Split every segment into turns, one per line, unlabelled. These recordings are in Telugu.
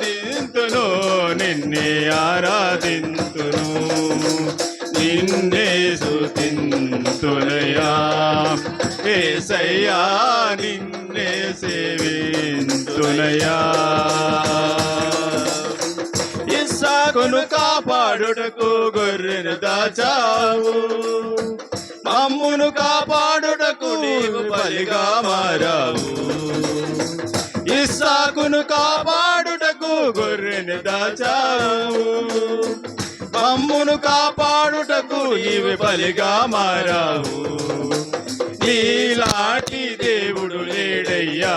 ఆరాధింతును నిన్నే ఆరాధింతును. నిన్నే సుతింతునయా ఏసయ్యా నిన్నే సేవింతునయా ఇస్సాకును కాపాడుటకు గొర్రెను దాచావు. మమ్మును కాపాడుటకు నీవు బలిగా మారావు. ఇస్సాకును కాపాడు గొర్రెని దాచావు. మమ్మును కాపాడుటకు నీవు బలిగా మారావు. నీలాంటి దేవుడు లేడయ్యా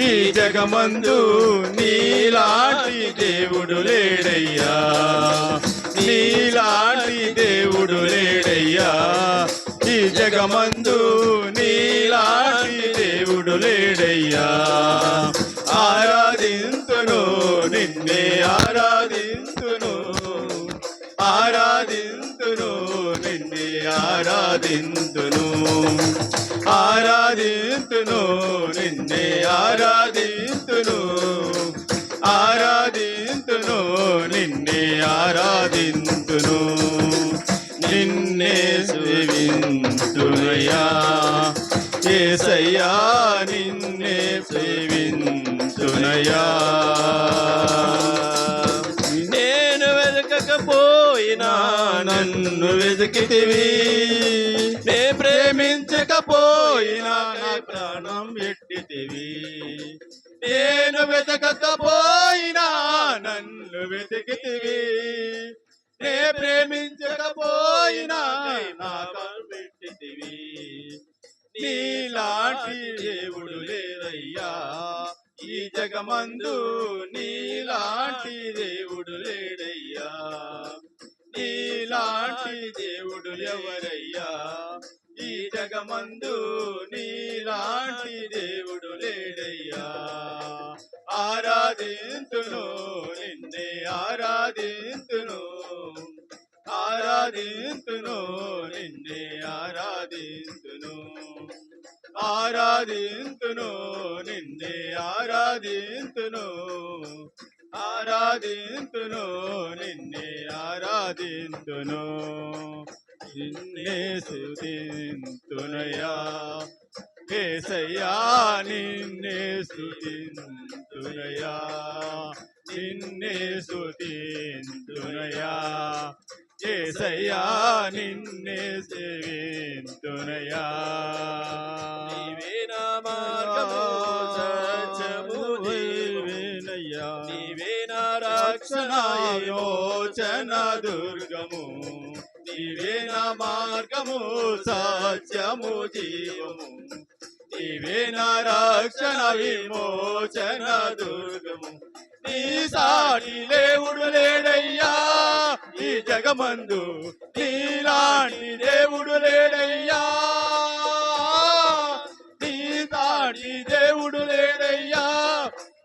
ఈ జగమందు నీలాంటి దేవుడు లేడయ్యా. నీలాంటి దేవుడు లేడయ్యా ఈ జగమందు నీలాంటి దేవుడు లేడయ్యా. ఆరాధించ నిన్నే ఆరాధింతును. ఆరాధింతును నిన్నే ఆరాధింతును. ఆరాధింతును నిన్నే ఆరాధింతును. ఆరాధింతును నిన్నే ఆరాధింతును. నిన్నే సేవింతునయ్యా. ఏసయ్యా నీ అయినా నన్ను వెతికితివి. నే ప్రేమించకపోయినా నా ప్రాణం ఎట్టితివి నేను వెతకకపోయినా నన్ను వెతికితివి. నే ప్రేమించకపోయినా నా పెట్టితివి నీలాంటి దేవుడు లేదయ్యా ఈ జగమందు నీలాంటి దేవుడు ఈ నీలాంటి దేవుడు లేడయ్యా. ఆరాధింతును నిన్నే ఆరాధింతును. ఆరాధింతును నిన్నే ఆరాధింతును. ఆరాధింతును నిన్నే ఆరాధింతును. ఆరాధింతును నిన్నే ఆరాధింతును. నిన్నే స్తుతింతునయా ఏసయ్యా నిన్నే స్తుతింతునయా నిన్నే స్తుతింతునయా ఏసయ్యా నిన్నే సేవింతునయా
నీవే నా మార్గము సత్యము
నీవేనయ్యా
నీవే నా
రక్షణ యోచన దుర్గము. నీవే నా మార్గము సత్యము జీవము. నీవే నా రక్షణ విమోచన దుర్గము. నీ సాటి దేవుడు లేడయ్యా ఈ జగమందు. నీలాంటి దేవుడు లేడయ్యా నీ సాటి దేవుడు లేడయ్యా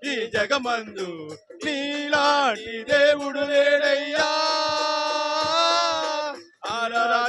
ఈ జగమందు. నీలాంటి దేవుడు లేడయ్యా.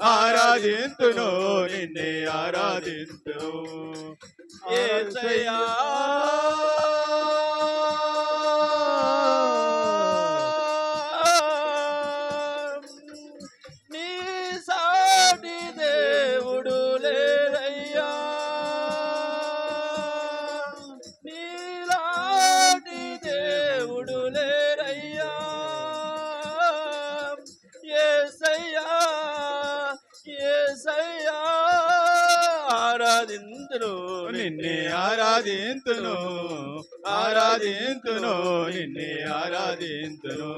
ఆరాధింతును నిన్నే
ఆరాధింతు ఏసయ్యా దేవుడు లేరయ్యా ఏసయ్యా. ఆరాధింతును
నిన్నే ఆరాధింతును ఆరాధింతును నిన్నే ఆరాధింతును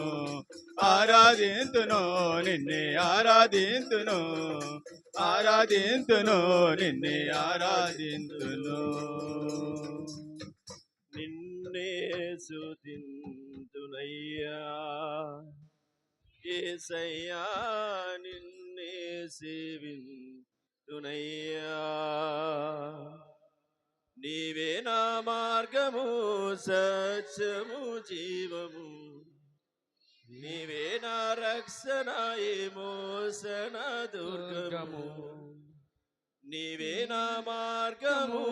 ఆరాధింతును నిన్నే ఆరాధింతును ఆరాధింతును నిన్నే ఆరాధింతును.
నిన్నే సుతింతునయ్యా ఏసయ్యా నిన్నే సేవింతునయ్యా నీవే నా మార్గము సత్యము జీవము. నీవే నా రక్షణ మోసన దుర్గము. నీవే నా మార్గము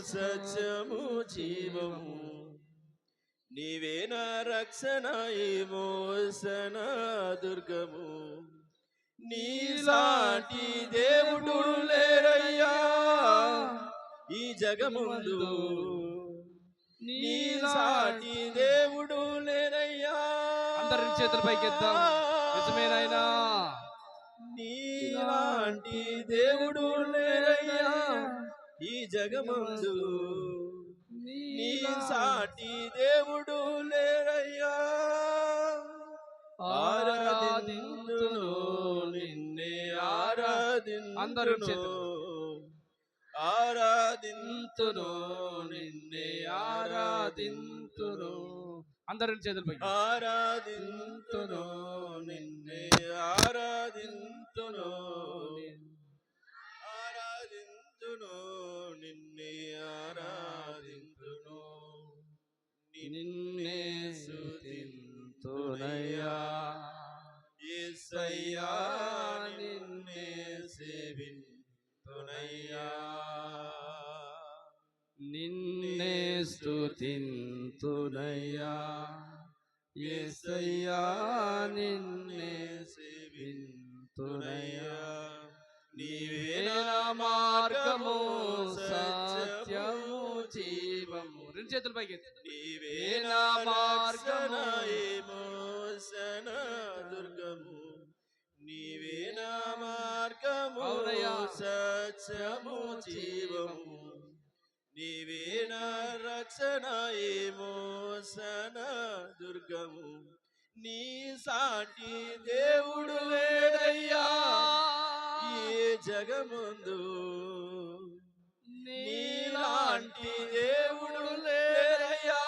సత్యము జీవము. నీవే నా రక్షణ మోసన దుర్గము. నీలాంటి దేవుడు లేరయ్యా. ఈ జగముందు నీలాంటి దేవుడు లేరయ్యా.
అందరి చేతుల పైకెత్తాం. నిజమేనాయనా?
నీలాంటి దేవుడు లేరయ్యా. ఈ జగమందు నీ సాటి దేవుడు లేరయ్యా. ఆరాధింతును
అందరూ.
ఆరాధింతును. నిన్నే ఆరాధింతును.
అందరి చేతుల పైకి.
ఆరాధింతును. నిన్నే ఆరాధింతును. ఆరాధింతును. నిన్నే ఆరాధింతును. నిన్నే సుతింతునయ్యా యేసయ్యా నిన్నే సేవింతునయ్యా
నిన్నే స్తుతింతునయ్యా
యేసయ్యా నిన్నే సేవింతునయ్యా నీవే నా మార్గము సత్యము జీవము
రెండు చేతుల పైకి
నీవే నా మార్గన మోసన దుర్గము. నీవే నా మార్గము. సత్యము జీవము. నీవే నా రక్షణ మోసన దుర్గము. నీ సాటి దేవుడు లేడయ్యా. ఈ జగముందు నీలాంటి దేవుడు లేరయ్యా.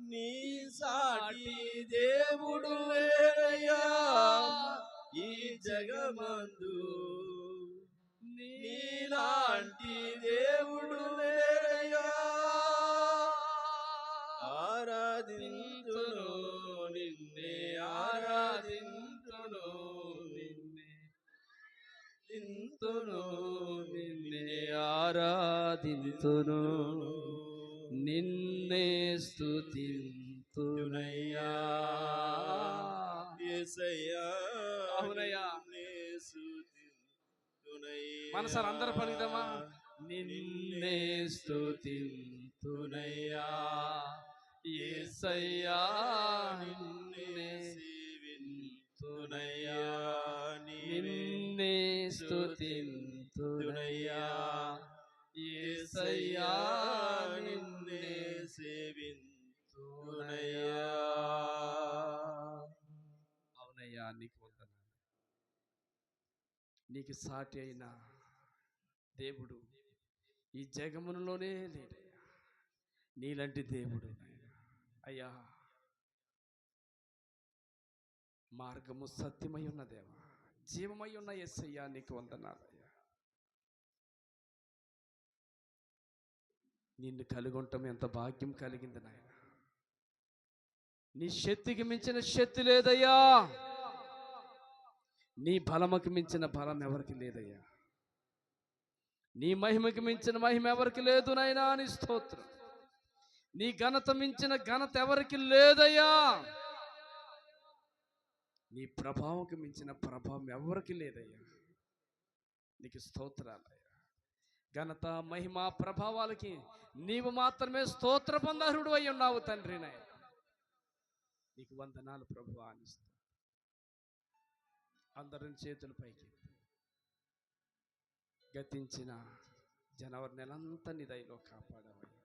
నీ సాటి దేవుడు లేరయ్యా. ఈ జగమందు నీలాంటి దేవుడు లే దింతును నిన్నే
ఆరాధింతును నిన్నే స్తుతింతునయ్యా.
యేసయ్యా
అవునయ్యా. మనసారా అందరూ పలుకుదామా? నిన్నే స్తుతింతునయ్యా. యేసయ్యా నిన్నే
సేవింతునయ్యా.
నిన్నే స్తుతింతునయ్యా. యేసయ్యా నిన్నే
సేవింతునయ్యా.
అవునయ్యా నీకు వందనాలు. నీకు సాటి అయిన దేవుడు ఈ జగమునులోనే లేడయ్యా. నీలాంటి దేవుడు. అయ్యా మార్గము సత్యమై ఉన్న దేవా. జీవమై ఉన్న ఎస్సయ్యా నీకు వందనాలయ్యా నిన్ను కలిగి ఉండటం ఎంత భాగ్యం కలిగింది నాయన. నీ శక్తికి మించిన శక్తి లేదయ్యా. నీ బలముకి మించిన బలం ఎవరికి లేదయ్యా. నీ మహిమకి మించిన మహిమ ఎవరికి లేదు నాయనా నీ స్తోత్రం. నీ ఘనత మించిన ఘనత ఎవరికి లేదయ్యా. నీ ప్రభావంకి మించిన ప్రభావం ఎవరికి లేదయ్యా. నీకు స్తోత్రాలయ్యా. ఘనత మహిమ ప్రభావాలకి నీవు మాత్రమే స్తోత్ర పొందారుడు అయి ఉన్నావు తండ్రి నీకు వందనాలు ప్రభు ఆనిస్తా. అందరిని చేతులపైకి గతించిన జనవరి నెలంతా నీ దయలో కాపాడవయ్యా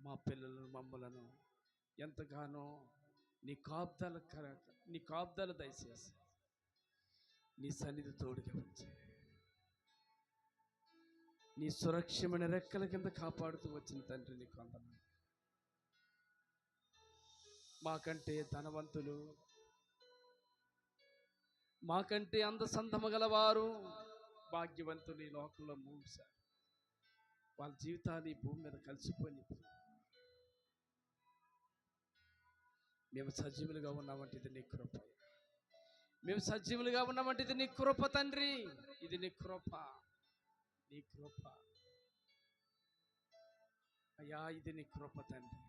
మా పిల్లలను మమ్మలను ఎంతగానో నీ కాపుదల కర- నీ కాపుదల దయచేసి నీ సన్నిధి తోడుగా ఉంచి. నీ సురక్షమైన రెక్కల కింద కాపాడుతూ వచ్చిన తండ్రి నీ కొందరు మాకంటే ధనవంతులు మాకంటే అందసంధము గలవారు భాగ్యవంతులు ఈ లోకంలో మూసారు వాళ్ళ జీవితాలు ఈ భూమి మీద కలిసిపోయి మేము సజీవులుగా ఉన్నామంటే ఇది నీ కృప. మేము సజీవులుగా ఉన్నామంటే ఇది నీ కృప తండ్రి. ఇది నీ కృప. నీ కృప. అయ్యా ఇది నీ కృప తండ్రి.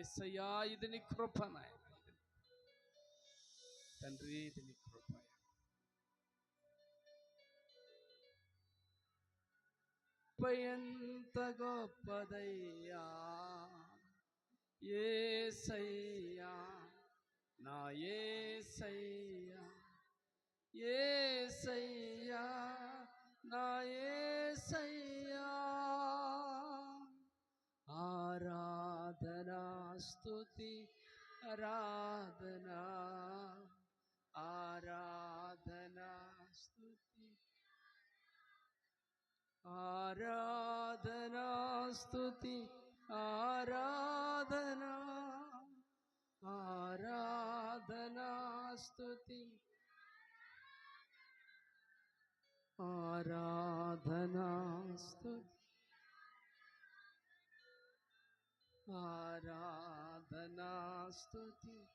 ఎస్ అయ్యా ఇది నీ కృప నాయన తండ్రి ఇది నీ కృప ఎంత గొప్పదయ్యా. ఏసయ్యా నా ఏసయ్యా ఏసయ్యా నా ఏసయ్యా. ఆరాధనా స్తుతి ఆరాధనా ఆరాధనా స్తుతి. ఆరాధనా స్తుతి ఆరాధనా ఆరాధనాస్తుతి స్తుతి. ఆరాధనాస్తుతి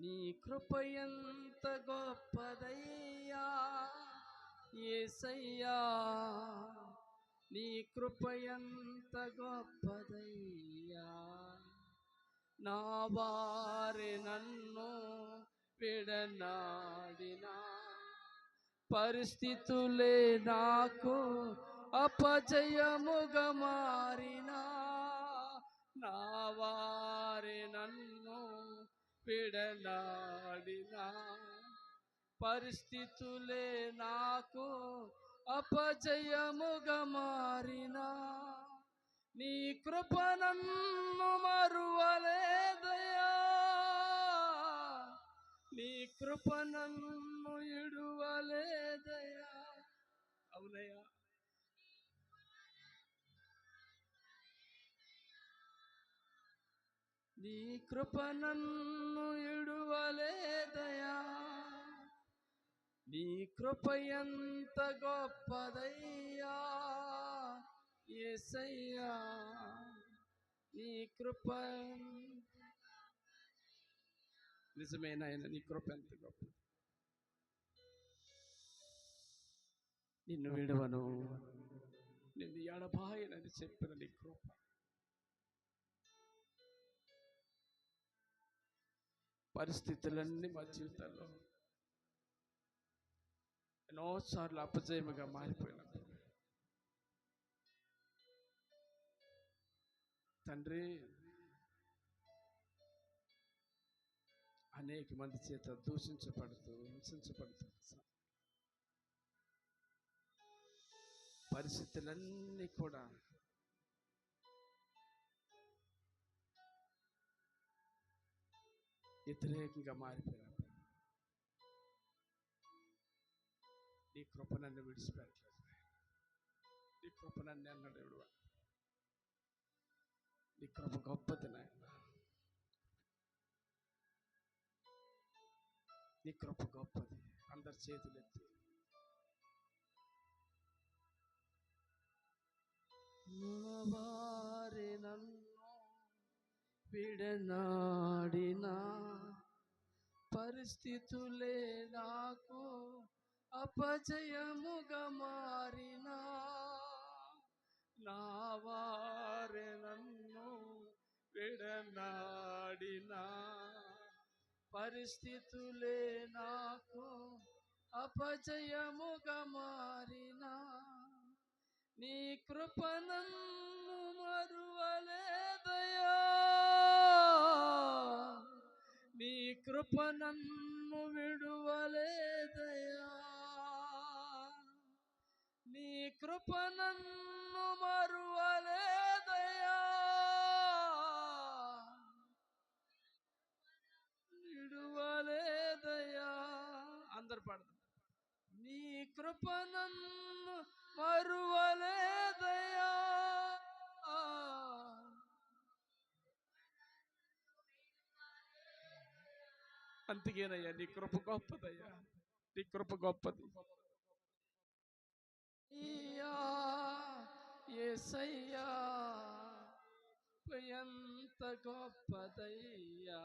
నీ కృపయంత గొప్పదయ్యా ఏసయ్యా. నీ కృపయంత గొప్పదయ్యా. నా వారి నన్ను విడనాడినా పరిస్థితులే నాకు అపజయముగా మారినా. నా వారి నన్ను విడనాడినా పరిస్థితులే నాకు అపజయముగా మారినా. నీ కృప నన్ను మరువలేదయా నీ కృప నన్ను ఇడువలేదయా అవునయ్యా. నీ కృప నన్ను ఇడువలేదయా నీ కృప ఎంత గొప్పదయ్యా ఏసయ్యా. నీ కృప నిజమేనా నీ కృప ఎంత గొప్ప నిన్ను విడవను. నిన్ను ఎడబాయనని చెప్పిన నీ కృప. పరిస్థితులన్నీ మా జీవితంలో ఎన్నోసార్లు అపజయముగా మారిపోయినా తండ్రి అనేక మంది చేత దూషించబడుతూ హింసించబడుతూ పరిస్థితులన్నీ కూడా వ్యతిరేకంగా మారిపోయినా నీ కృప నన్ను విడిచిపెట్టలేదు. నీ కృప నన్ను అన్నాడు ఎవడు నీ కృప గొప్పది నాయన. నీ కృప గొప్పది. అందరి చేతులెత్తి వారి నన్ను విడనాడినా పరిస్థితులే నాకు అపజయముగా మారినా నా వారి నన్ను విడనాడినా పరిస్థితులే నాకు అపజయముగా మారినా నీ కృప నన్ను మరువలేదయా నీ కృప నన్ను నీ కృప నన్ను మరువలేదయ్యా. విడువలేదయ్యా. అందరు పాడదు. నీ కృప నన్ను మరువలేదయా అంతకేనయ్యా నీ కృప గొప్పదయ్యా. నీ కృప గొప్పది. అయ్యా యేసయ్యా ఎంత గొప్పదయ్యా.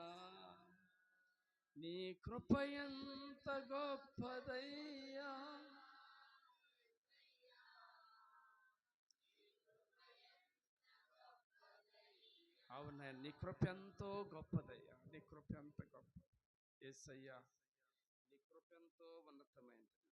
నీ కృప ఎంత గొప్పదయ్యా. అవునా నీ కృప ఎంతో గొప్పదయ్యా. నీ కృప ఎంత గొప్ప. ఎస్ అయ్యా నీ కృప ఎంతో ఉన్నతమైనది.